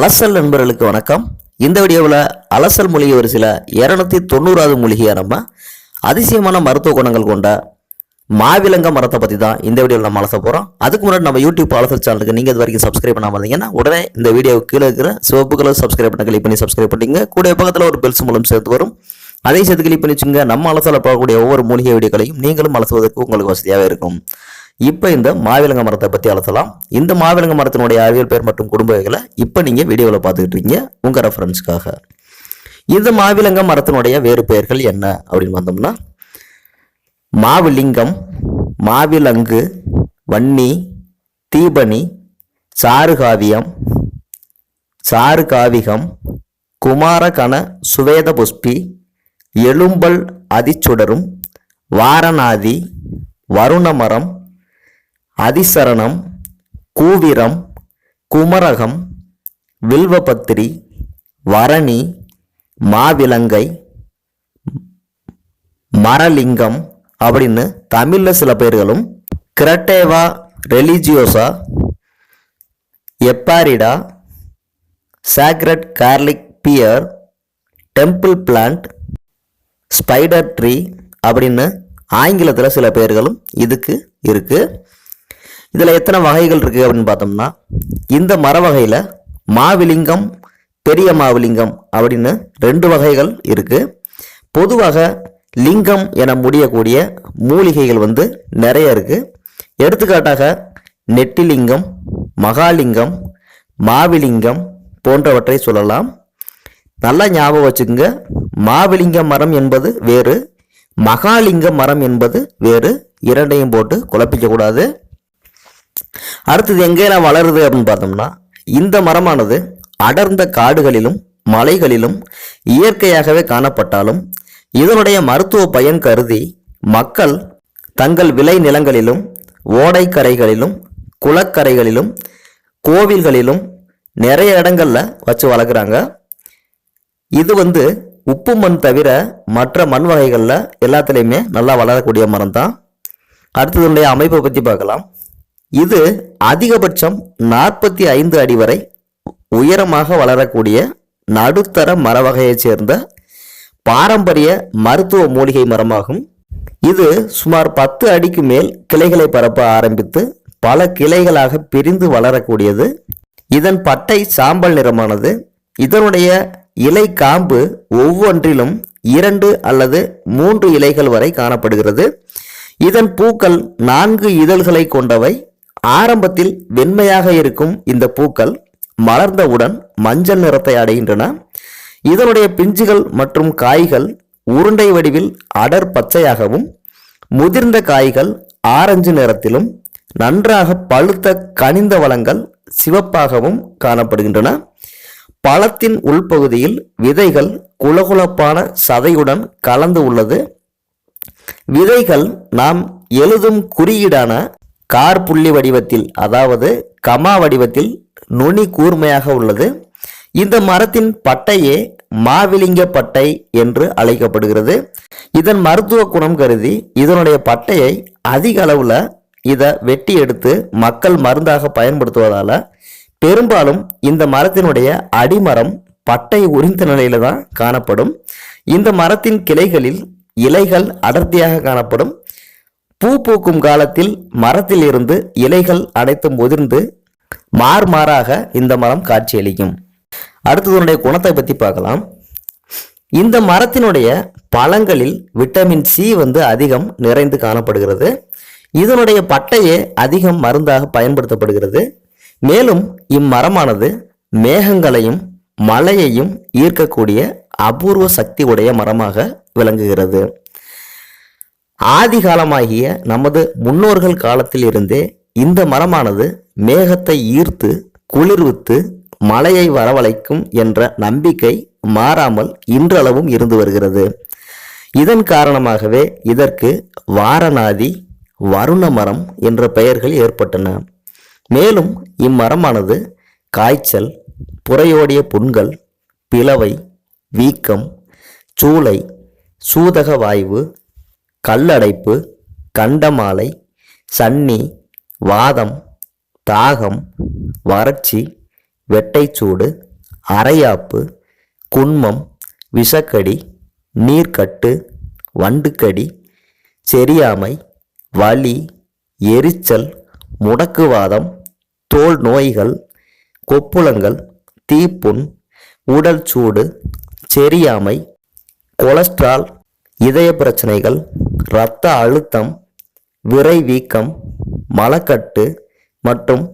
அலசல் நண்பர்களுக்கு வணக்கம். இந்த வீடியோவில் அலசல் மூலிகை ஒரு சில இரநூத்தி தொண்ணூறாவது மூலிகையாக நம்ம அதிசயமான மருத்துவ குணங்கள் கொண்ட மாவிலங்க மரத்தை பற்றி தான் இந்த வீடியோவில் நம்ம அலச போகிறோம் அதுக்கு முன்னாடி நம்ம யூடியூப் அலசல் சேனலுக்கு நீங்கள் இது வரைக்கும் சப்ஸ்கிரைப் பண்ணாமல் இருந்தீங்கன்னா உடனே இந்த வீடியோவுக்கு கீழே இருக்கிற சிவப்பு கலர் சப்ஸ்கிரைப் பண்ண கிளிக் பண்ணி சப்ஸ்கிரைப் பண்ணிங்க கூட பக்கத்தில் ஒரு பெல்ஸ் மூலம் சேர்த்து வரும். அதையும் சேர்த்து கிளிக் பண்ணி வச்சுங்க நம்ம அலசல போகக்கூடிய ஒவ்வொரு மூலிகை வீடியோக்களையும் நீங்களும் அலசுவதற்கு உங்களுக்கு வசதியாகவே இருக்கும். இப்போ இந்த மாவிலங்க மரத்தை பற்றி அலசலாம். இந்த மாவிலங்க மரத்தினுடைய அறிவியல் பெயர் மற்றும் குடும்ப வகைகளை இப்போ நீங்கள் வீடியோவில் பார்த்துக்கிட்டு இருக்கீங்க. உங்கள் ரெஃபரன்ஸ்க்காக இந்த மாவிலங்க மரத்தினுடைய வேறு பெயர்கள் என்ன அப்படின்னு வந்தோம்னா மாவிலிங்கம் மாவிலங்கு வன்னி தீபனி சாருகாவியம் சாருகாவிகம் குமாரகண சுவேத புஷ்பி எலும்பல் அதிச்சுடரும் வாரணாதி வருணமரம் அதிசரணம் கூவிரம் குமரகம் வில்வபத்திரி வரணி மாவிலங்கை மரலிங்கம் அப்படின்னு தமிழில் சில பேர்களும் கிரட்டேவா ரெலிஜியோசா எப்பாரிடா sacred garlic pear temple plant spider tree அப்படின்னு ஆங்கிலத்தில் சில பேர்களும் இதுக்கு இருக்குது இதில் எத்தனை வகைகள் இருக்குது அப்படின்னு பார்த்தோம்னா இந்த மர வகையில் மாவிலிங்கம் பெரிய மாவிலிங்கம் அப்படின்னு ரெண்டு வகைகள் இருக்குது பொதுவாக லிங்கம் என முடியக்கூடிய மூலிகைகள் வந்து நிறைய இருக்குது எடுத்துக்காட்டாக நெட்டிலிங்கம் மகாலிங்கம் மாவிலிங்கம் போன்றவற்றை சொல்லலாம். நல்லா ஞாபகம் வச்சுக்கோங்க. மாவிலிங்க மரம் என்பது வேறு மகாலிங்க மரம் என்பது வேறு. இரண்டையும் போட்டு குழப்பிக்கக்கூடாது அடுத்தது எங்கெல்லாம் வளருது அப்படின்னு பார்த்தோம்னா இந்த மரமானது அடர்ந்த காடுகளிலும் மலைகளிலும் இயற்கையாகவே காணப்பட்டாலும் இதனுடைய மருத்துவ பயன் கருதி மக்கள் தங்கள் விளை நிலங்களிலும் ஓடைக்கரைகளிலும் குளக்கரைகளிலும் கோவில்களிலும் நிறைய இடங்களில் வச்சு வளர்க்குறாங்க. இது வந்து உப்பு மண் தவிர மற்ற மண் வகைகளில் எல்லாத்துலேயுமே நல்லா வளரக்கூடிய மரம் தான் அடுத்ததுடைய அமைப்பை பற்றி பார்க்கலாம். இது அதிகபட்சம் நாற்பத்தி ஐந்து அடி வரை உயரமாக வளரக்கூடிய நடுத்தர மர வகையைச் சேர்ந்த பாரம்பரிய மருத்துவ மூலிகை மரமாகும். இது சுமார் பத்து அடிக்கு மேல் கிளைகளை பரப்ப ஆரம்பித்து பல கிளைகளாக பிரிந்து வளரக்கூடியது. இதன் பட்டை சாம்பல் நிறமானது. இதனுடைய இலை காம்பு ஒவ்வொன்றிலும் இரண்டு அல்லது மூன்று இலைகள் வரை காணப்படுகிறது. இதன் பூக்கள் நான்கு இதழ்களை கொண்டவை. ஆரம்பத்தில் வெண்மையாக இருக்கும் இந்த பூக்கள் மலர்ந்தவுடன் மஞ்சள் நிறத்தை அடைகின்றன. இதனுடைய பிஞ்சுகள் மற்றும் காய்கள் உருண்டை வடிவில் அடர் பச்சையாகவும் முதிர்ந்த காய்கள் ஆரஞ்சு நிறத்திலும் நன்றாக பழுத்த கனிந்த வளங்கள் சிவப்பாகவும் காணப்படுகின்றன. பழத்தின் உள்பகுதியில் விதைகள் குலகுலப்பான சதையுடன் கலந்து உள்ளது. விதைகள் நாம் எழுதும் குறியீடான கார் புள்ளி வடிவத்தில் அதாவது கமா வடிவத்தில் நுனி கூர்மையாக உள்ளது. இந்த மரத்தின் பட்டையே மாவிலிங்க பட்டை என்று அழைக்கப்படுகிறது. இதன் மருத்துவ குணம் கருதி இதனுடைய பட்டையை அதிக அளவில் இதை வெட்டி எடுத்து மக்கள் மருந்தாக பயன்படுத்துவதால் பெரும்பாலும் இந்த மரத்தினுடைய அடிமரம் பட்டை உரிந்த நிலையில தான் காணப்படும். இந்த மரத்தின் கிளைகளில் இலைகள் அடர்த்தியாக காணப்படும். பூ பூக்கும் காலத்தில் மரத்தில் இருந்து இலைகள் அனைத்தும் உதிர்ந்து மார் மாறாக இந்த மரம் காட்சியளிக்கும். அடுத்ததனுடைய குணத்தை பற்றி பார்க்கலாம். இந்த மரத்தினுடைய பழங்களில் விட்டமின் சி வந்து அதிகம் நிறைந்து காணப்படுகிறது. இதனுடைய பட்டையே அதிகம் மருந்தாக பயன்படுத்தப்படுகிறது. மேலும் இம்மரமானது மேகங்களையும் மழையையும் ஈர்க்கக்கூடிய அபூர்வ சக்தி உடைய மரமாக விளங்குகிறது. ஆதி காலமாகிய நமது முன்னோர்கள் காலத்தில் இருந்தே இந்த மரமானது மேகத்தை ஈர்த்து குளிர்வித்து மழையை வரவழைக்கும் என்ற நம்பிக்கை மாறாமல் இன்றளவும் இருந்து வருகிறது. இதன் காரணமாகவே இதற்கு வாரணாதி வருண மரம் என்ற பெயர்கள் ஏற்பட்டன. மேலும் இம்மரமானது காய்ச்சல் புறையோடிய புண்கள் பிளவை வீக்கம் சூளை சூதக வாய்வு கல்லடைப்பு கண்டமாலை சன்னி வாதம் தாகம் வறட்சி வெட்டைச்சூடு அரையாப்பு குன்மம் விஷக்கடி நீர்க்கட்டு வண்டுக்கடி செரியாமை வலி எரிச்சல் முடக்குவாதம் தோல் நோய்கள் கொப்புளங்கள் தீப்புண் உடல் சூடு செரியாமை கொலஸ்ட்ரால் இதய பிரச்சனைகள் இரத்த அழுத்தம் விரை வீக்கம் மலக்கட்டு மற்றும்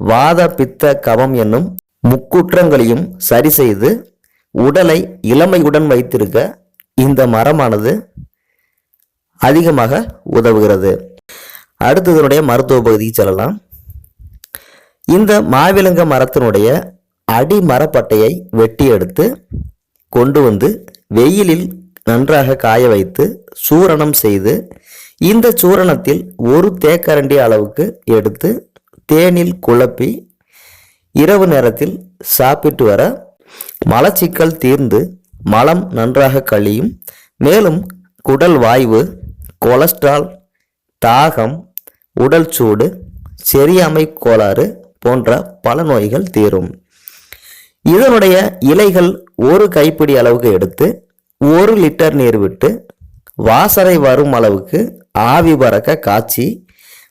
வாத பித்த கபம் என்னும் முக்குற்றங்களையும் சரி செய்து உடலை இளமையுடன் வைத்திருக்க இந்த மரமானது அதிகமாக உதவுகிறது. அடுத்ததனுடைய மருத்துவ பகுதிக்கு செல்லலாம். இந்த மாவிலங்க மரத்தினுடைய அடி மரப்பட்டையை வெட்டி எடுத்து கொண்டு வந்து வெயிலில் நன்றாக காய வைத்து சூரணம் செய்து இந்த சூரணத்தில் ஒரு தேக்கரண்டி அளவுக்கு எடுத்து தேனில் குழப்பி இரவு நேரத்தில் சாப்பிட்டு வர மலச்சிக்கல் தீர்ந்து மலம் நன்றாக கழியும். மேலும் குடல் வாய்வு கொலஸ்ட்ரால் தாகம் உடல் சூடு செரியாமை கோளாறு போன்ற பல நோய்கள் தீரும். இதனுடைய இலைகள் ஒரு கைப்பிடி அளவுக்கு எடுத்து ஒரு லிட்டர் நீர் விட்டு வாசனை வரும் அளவுக்கு ஆவி பறக்க காய்ச்சி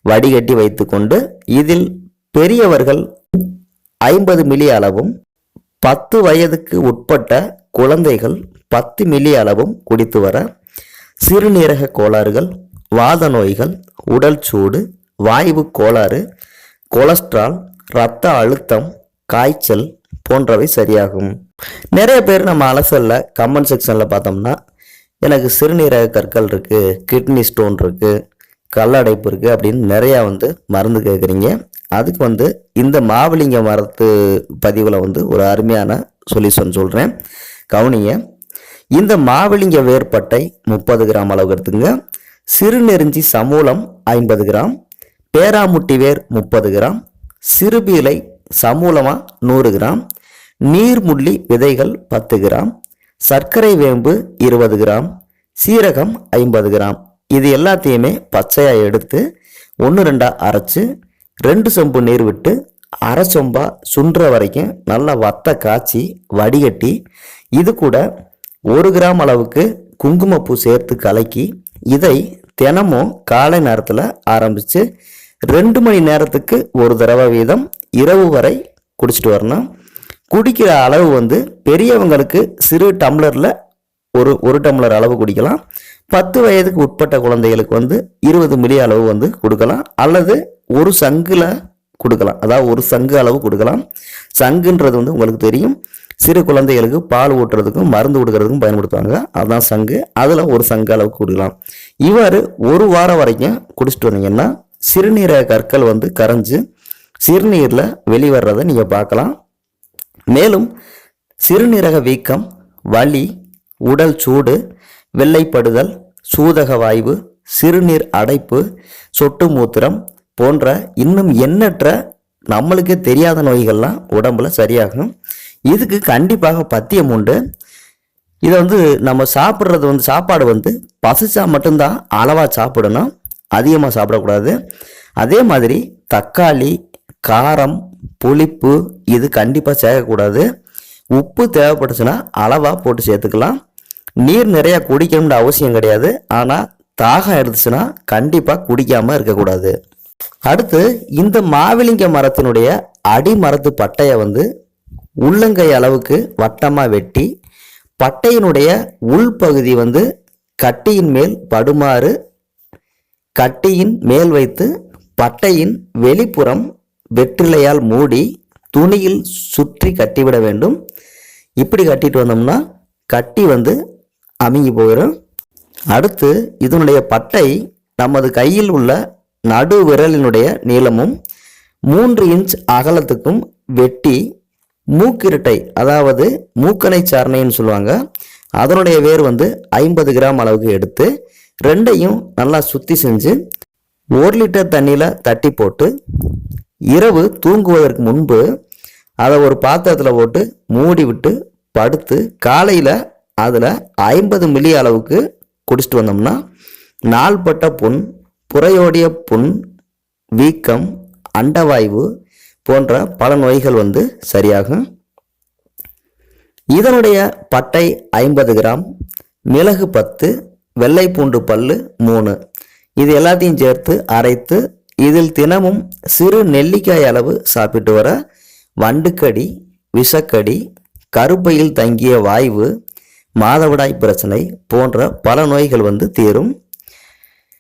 வடிகட்டி வைத்துக்கொண்டு இதில் பெரியவர்கள் ஐம்பது மில்லி அளவும் பத்து வயதுக்கு உட்பட்ட குழந்தைகள் பத்து மில்லி அளவும் குடித்து வர சிறுநீரக கோளாறுகள் வாத நோய்கள் உடல் சூடு வாய்வு கோளாறு கொலஸ்ட்ரால் இரத்த அழுத்தம் காய்ச்சல் போன்றவை சரியாகும். நிறைய பேர் நம்ம அலசல்ல கமெண்ட் செக்ஷனில் பார்த்தோம்னா எனக்கு சிறுநீரக கற்கள் இருக்குது கிட்னி ஸ்டோன் இருக்குது கல்லடைப்பு இருக்குது அப்படின்னு நிறையா வந்து மருந்து கேட்குறீங்க அதுக்கு வந்து இந்த மாவலிங்க மரத்து பதிவில் வந்து ஒரு அருமையான சொல்யூஷன் சொல்கிறேன் கவனிங்க இந்த மாவிலிங்க வேர்பட்டை முப்பது கிராம் அளவுக்கு எடுத்துங்க. சிறுநெருஞ்சி சமூலம் ஐம்பது கிராம் பேராமுட்டி வேர் முப்பது கிராம் சிறுபீலை சமூலமாக நூறு கிராம் நீர்முள்ளி விதைகள் பத்து கிராம் சர்க்கரை வேம்பு இருபது கிராம் சீரகம் ஐம்பது கிராம். இது எல்லாத்தையுமே பச்சையாக எடுத்து ஒன்று ரெண்டாக அரைச்சு ரெண்டு சொம்பு நீர் விட்டு அரை சொம்பா சுன்ற வரைக்கும் நல்லா வத்த காய்ச்சி வடிகட்டி இது கூட ஒரு கிராம் அளவுக்கு குங்குமப்பூ சேர்த்து கலக்கி இதை தினமும் காலை நேரத்தில் ஆரம்பித்து ரெண்டு மணி நேரத்துக்கு ஒரு தடவை வீதம் இரவு வரை குடிச்சிட்டு வரணும். குடிக்கிற அளவு வந்து பெரியவங்களுக்கு சிறு டம்ளரில் ஒரு ஒரு டம்ளர் அளவு குடிக்கலாம். பத்து வயதுக்கு உட்பட்ட குழந்தைகளுக்கு வந்து இருபது மில்லி அளவு வந்து கொடுக்கலாம். அல்லது ஒரு சங்கில் கொடுக்கலாம். அதாவது ஒரு சங்கு அளவு கொடுக்கலாம். சங்குன்றது வந்து உங்களுக்கு தெரியும். சிறு குழந்தைகளுக்கு பால் ஊட்டுறதுக்கும் மருந்து கொடுக்கறதுக்கும் பயன்படுத்துவாங்க. அதுதான் சங்கு. அதில் ஒரு சங்கு அளவுக்கு கொடுக்கலாம். இவ்வாறு ஒரு வாரம் வரைக்கும் குடிச்சிட்டு வந்தீங்கன்னா சிறுநீரக கற்கள் வந்து கரைஞ்சு சிறுநீரில் வெளிவர்றதை நீங்கள் பார்க்கலாம். மேலும் சிறுநீரக வீக்கம் வலி உடல் சூடு வெள்ளைப்படுதல் சூதக வாய்வு சிறுநீர் அடைப்பு சொட்டு மூத்திரம் போன்ற இன்னும் எண்ணற்ற நம்மளுக்கே தெரியாத நோய்கள்லாம் உடம்புல சரியாகும். இதுக்கு கண்டிப்பாக பத்தியம் உண்டு. இதை வந்து நம்ம சாப்பிட்றது வந்து சாப்பாடு வந்து பசிச்சா மட்டும்தான் அளவாக சாப்பிடணும். அதிகமாக சாப்பிடக்கூடாது. அதே மாதிரி தக்காளி காரம் புளிப்பு இது கண்டிப்பாக சேர்க்கக்கூடாது. உப்பு தேவைப்பட்டுச்சுன்னா அளவாக போட்டு சேர்த்துக்கலாம். நீர் நிறையா குடிக்கணும்னு அவசியம் கிடையாது. ஆனால் தாகம் எடுத்துச்சுன்னா கண்டிப்பாக குடிக்காமல் இருக்கக்கூடாது. அடுத்து இந்த மாவிலிங்க மரத்தினுடைய அடிமரத்து பட்டையை வந்து உள்ளங்கை அளவுக்கு வட்டமாக வெட்டி பட்டையினுடைய உள்பகுதி வந்து கட்டியின் மேல் படுமாறு கட்டியின் மேல் வைத்து பட்டையின் வெளிப்புறம் வெற்றிலையால் மூடி துணியில் சுற்றி கட்டிவிட வேண்டும். இப்படி கட்டிட்டு வந்தோம்னா கட்டி வந்து அமுங்கி போயிடும் அடுத்து இதனுடைய பட்டை நமது கையில் உள்ள நடு விரலினுடைய நீளமும் மூன்று இன்ச் அகலத்துக்கும் வெட்டி மூக்கிரட்டை அதாவது மூக்கனை சாரணைன்னு சொல்லுவாங்க. அதனுடைய வேர் வந்து ஐம்பது கிராம் அளவுக்கு எடுத்து ரெண்டையும் நல்லா சுத்தி செஞ்சு ஒரு லிட்டர் தண்ணியில் தட்டி போட்டு இரவு தூங்குவதற்கு முன்பு அதை ஒரு பாத்திரத்தில் போட்டு மூடி விட்டு படுத்து காலையில் அதில் ஐம்பது மில்லி அளவுக்கு குடிச்சிட்டு வந்தோம்னா நாள்பட்ட புண் புறையோடிய புண் வீக்கம் அண்டவாய்வு போன்ற பல நோய்கள் வந்து சரியாகும். இதனுடைய பட்டை ஐம்பது கிராம் மிளகு பத்து வெள்ளை பூண்டு பல்லு மூணு. இது எல்லாத்தையும் சேர்த்து அரைத்து இதில் தினமும் சிறு நெல்லிக்காய் அளவு சாப்பிட்டு வர வண்டுக்கடி விஷக்கடி கருப்பையில் தங்கிய வாய்வு மாதவிடாய் பிரச்சனை போன்ற பல நோய்கள் வந்து தீரும்.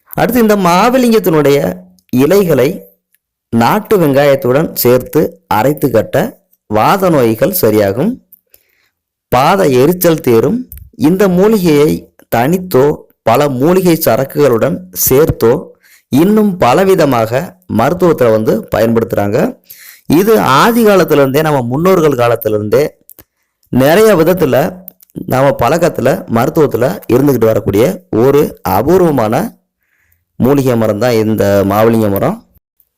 அடுத்து இந்த மாவிலிங்கத்தினுடைய இலைகளை நாட்டு வெங்காயத்துடன் சேர்த்து அரைத்து கட்ட வாத நோய்கள் சரியாகும். பாத எரிச்சல் தீரும். இந்த மூலிகையை தனித்தோ பல மூலிகை சரக்குகளுடன் சேர்த்தோ இன்னும் பலவிதமாக மருத்துவத்தில் வந்து பயன்படுத்துகிறாங்க இது ஆதி காலத்திலேருந்தே நம்ம முன்னோர்கள் காலத்திலேருந்தே நிறைய விதத்தில் நம்ம பழக்கத்தில் மருத்துவத்தில் இருந்துக்கிட்டு வரக்கூடிய ஒரு அபூர்வமான மூலிகை மரம் தான் இந்த மாவலிங்க மரம்.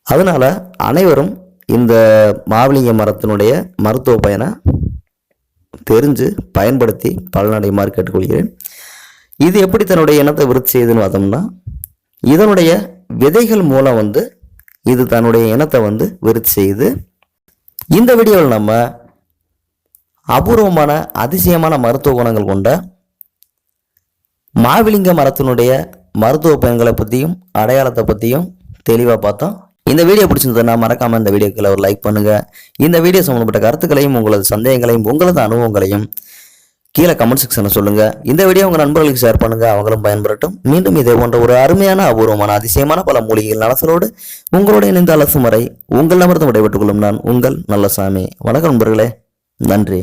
அதனால் அனைவரும் இந்த மாவலிங்க மரத்தினுடைய மருத்துவ பயனை தெரிஞ்சு பயன்படுத்தி பலனடையுமாறு கேட்டுக்கொள்கிறேன். இது எப்படி தன்னுடைய இனத்தை விருத்தி செய்யுதுன்னு பார்த்தோம்னா இதனுடைய விதைகள் மூலம் வந்து இது தன்னுடைய இனத்தை வந்து விருத்தி செய்யுது இந்த வீடியோவில் நம்ம அபூர்வமான அதிசயமான மருத்துவ குணங்கள் கொண்ட மாவிலிங்க மரத்தினுடைய மருத்துவ பயன்களை பற்றியும் அடையாளத்தை பற்றியும் தெளிவாக பார்த்தோம். இந்த வீடியோ பிடிச்சிருந்ததுன்னா மறக்காமல் இந்த வீடியோக்களை ஒரு லைக் பண்ணுங்கள் இந்த வீடியோ சம்மந்தப்பட்ட கருத்துக்களையும் உங்களது சந்தேகங்களையும் உங்களது அனுபவங்களையும் கீழே கமெண்ட் செக்ஷனில் சொல்லுங்கள் இந்த வீடியோ உங்கள் நண்பர்களுக்கு ஷேர் பண்ணுங்கள் அவங்களும் பயன்படட்டும் மீண்டும் இதே போன்ற ஒரு அருமையான அபூர்வமான அதிசயமான பல மூலிகைகள் நலசலோடு உங்களோட இணைந்த அலசும் வரை உங்கள் அமர்த்தம் விடைபெற்றுக் கொள்ளும் நான் உங்கள் நல்லசாமி. வணக்கம் நண்பர்களே. நன்றி.